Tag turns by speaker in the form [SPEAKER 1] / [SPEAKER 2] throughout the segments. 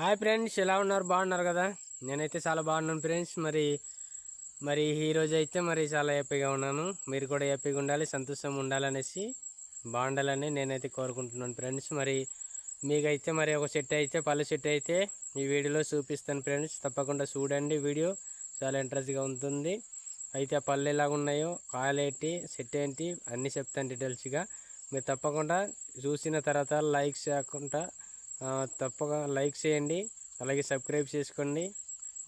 [SPEAKER 1] Hi friends ఎలా ఉన్నారు? బాగున్నారు కదా? నేనైతే చాలా బాగున్నాను ఫ్రెండ్స్ మరి మరి ఈరోజు అయితే మరి చాలా హ్యాపీగా ఉన్నాను. మీరు కూడా హ్యాపీగా ఉండాలి సంతోషంగా ఉండాలనేసి బాగుండాలని నేనైతే కోరుకుంటున్నాను ఫ్రెండ్స్ మరి మీకైతే మరి ఒక సెట్ అయితే పళ్ళు సెట్ అయితే ఈ వీడియోలో చూపిస్తాను ఫ్రెండ్స్ తప్పకుండా చూడండి వీడియో. చాలా ఇంట్రెస్ట్గా ఉంటుంది. అయితే ఆ పళ్ళు ఎలాగ ఉన్నాయో కాయలు ఏంటి సెట్ ఏంటి అన్నీ చెప్తాను డీటెయిల్స్గా మీరు తప్పకుండా చూసిన తర్వాత లైక్ చేయకుండా తప్పక లైక్ చేయండి అలాగే సబ్స్క్రైబ్ చేసుకోండి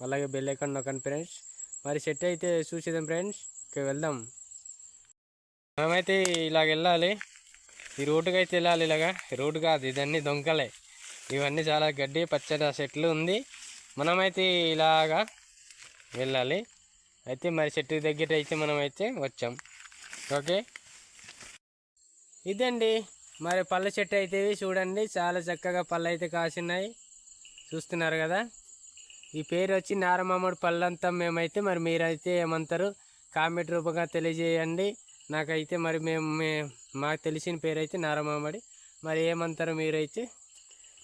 [SPEAKER 1] అలాగే బెల్ ఐకాన్ నొక్కండి ఫ్రెండ్స్. మరి సెట్ అయితే చూసేద్దాం ఫ్రెండ్స్. ఇక వెళ్దాం. మేమైతే ఇలాగ వెళ్ళాలి. ఈ రోడ్డుకి అయితే వెళ్ళాలి ఇలాగా. రోడ్డు కాదు ఇదన్నీ దొంగలే. ఇవన్నీ చాలా గడ్డి పచ్చడి చెట్లు ఉంది. మనమైతే ఇలాగా వెళ్ళాలి. అయితే మరి చెట్టు దగ్గర అయితే మనమైతే వచ్చాం. ఓకే? ఇదండి. మరి పళ్ళ చెట్టు అయితే చూడండి. చాలా చక్కగా పళ్ళు అయితే కాసినాయి చూస్తున్నారు కదా? ఈ పేరు వచ్చి నారమామడు పళ్ళంతా మేమైతే మరి మీరైతే ఏమంటారు కామెంట్ రూపంగా తెలియజేయండి. నాకైతే మరి మేము మే- మాకు తెలిసిన పేరు అయితే నారమామడి. మరి ఏమంటారు మీరైతే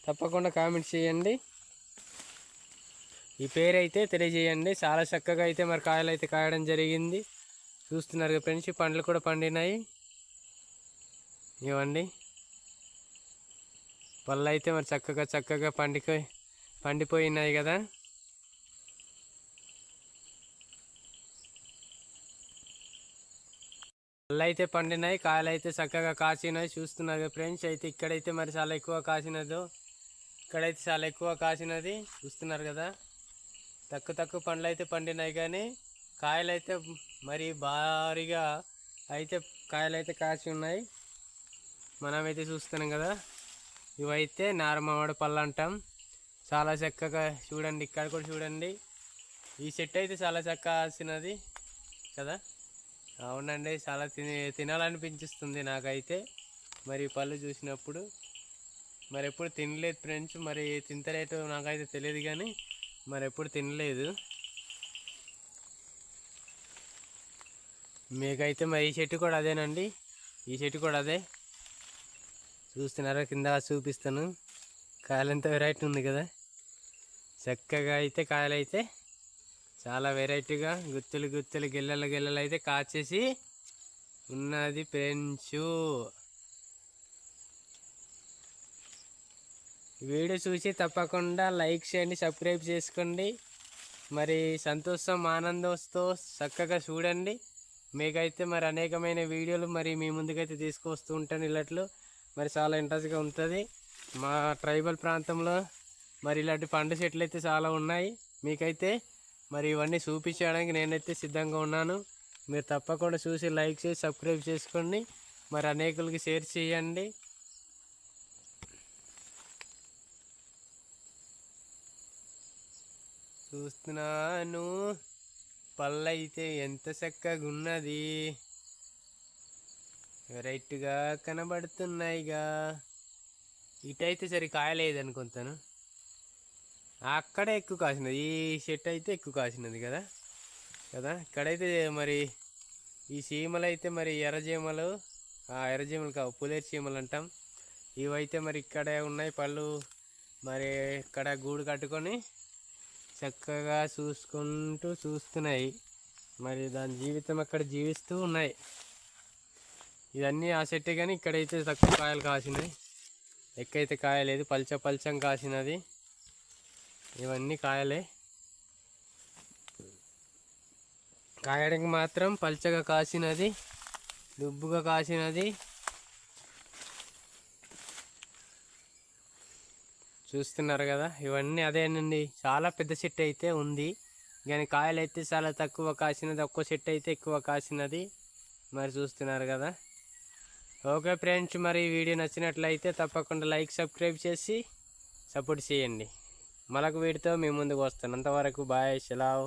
[SPEAKER 1] తప్పకుండా కామెంట్ చేయండి. ఈ పేరు అయితే తెలియజేయండి. చాలా చక్కగా అయితే మరి కాయలు అయితే కాయడం జరిగింది. చూస్తున్నారు కదా ఫ్రెండ్స్ పండ్లు కూడా పండినాయి. ఇవ్వండి. పళ్ళు అయితే మరి చక్కగా చక్కగా పండిపోయి పండిపోయినాయి కదా. పళ్ళు అయితే పండినాయి కాయలు అయితే చక్కగా కాసినాయి. చూస్తున్నారు ఫ్రెండ్స్ అయితే ఇక్కడైతే మరి చాలా ఎక్కువ కాసినదో ఇక్కడైతే చాలా ఎక్కువ కాసినది చూస్తున్నారు కదా. తక్కువ తక్కువ పండ్లు అయితే పండినాయి కానీ కాయలు అయితే మరి భారీగా అయితే కాయలు అయితే కాసి ఉన్నాయి. మనమైతే చూస్తున్నాం కదా. ఇవైతే నారమామిడి పళ్ళు అంటాం. చాలా చక్కగా చూడండి ఇక్కడ కూడా చూడండి. ఈ చెట్టు అయితే చాలా చక్కగా కాసినది కదా? అవునండి చాలా తిని తినాలనిపించిస్తుంది నాకైతే. మరి ఈ పళ్ళు చూసినప్పుడు మరి ఎప్పుడు తినలేదు ఫ్రెండ్స్ మరి తింటలేటో నాకైతే తెలియదు కానీ మరి ఎప్పుడు తినలేదు. మీకైతే మరి ఈ చెట్టు కూడా అదేనండి. ఈ చెట్టు కూడా అదే. చూస్తున్నారా? కింద చూపిస్తాను. కాయలు ఎంత వెరైటీ ఉంది కదా. చక్కగా అయితే కాయలు అయితే చాలా వెరైటీగా గుత్తులు గుత్తులు గిల్లలు గిల్లలు అయితే కాచేసి ఉన్నది ఫ్రెండ్స్ వీడియో చూసి తప్పకుండా లైక్ చేయండి సబ్స్క్రైబ్ చేసుకోండి. మరి సంతోషం ఆనందంతో చక్కగా చూడండి. మీకైతే మరి అనేకమైన వీడియోలు మరి మీ ముందుకైతే తీసుకొస్తూ ఉంటాను ఇలాంటిలో మరి చాలా ఇంట్రెస్ట్గా ఉంటుంది. మా ట్రైబల్ ప్రాంతంలో మరి ఇలాంటి పండు చెట్లు అయితే చాలా ఉన్నాయి. మీకైతే మరి ఇవన్నీ చూపించడానికి నేనైతే సిద్ధంగా ఉన్నాను. మీరు తప్పకుండా చూసి లైక్ చేసి సబ్స్క్రైబ్ చేసుకోండి మరి అనేకులకి షేర్ చేయండి. చూస్తున్నాను. పళ్ళు అయితే ఎంత చక్కగా ఉన్నది వెరైటీగా కనబడుతున్నాయిగా. ఇటైతే సరి కాయలేదు అనుకుంటాను అక్కడే ఎక్కువ కాసినది. ఈ చెట్టు అయితే ఎక్కువ కాసినది కదా. కదా? ఇక్కడైతే మరి ఈ చీమలు అయితే మరి ఎర్రజీమలు ఆ ఎర్రజీమలు కావు పులేరు చీమలు అంటాం ఇవైతే మరి ఇక్కడే ఉన్నాయి పళ్ళు. మరి ఇక్కడ గూడు కట్టుకొని చక్కగా చూసుకుంటూ చూస్తున్నాయి. మరి దాని జీవితం అక్కడ జీవిస్తూ ఉన్నాయి. ఇవన్నీ ఆ చెట్టే కానీ ఇక్కడైతే తక్కువ కాయలు కాసినాయి. ఎక్కైతే కాయలేదు పల్చ పల్చం కాసినది. ఇవన్నీ కాయలే. కాయడానికి మాత్రం పల్చగా కాసినది దుబ్బుగా కాసినది. చూస్తున్నారు కదా ఇవన్నీ అదేనండి చాలా పెద్ద చెట్టు అయితే ఉంది. కానీ కాయలు అయితే చాలా తక్కువ కాసినది ఒక్కో చెట్టు అయితే ఎక్కువ కాసినది. మరి చూస్తున్నారు కదా. ఓకే ఫ్రెండ్స్ మరి వీడియో నచ్చినట్లయితే తప్పకుండా లైక్ సబ్స్క్రైబ్ చేసి సపోర్ట్ చేయండి. మరొక వీడితో మీ ముందుకు వస్తాను. అంతవరకు బాయ్ సెలవు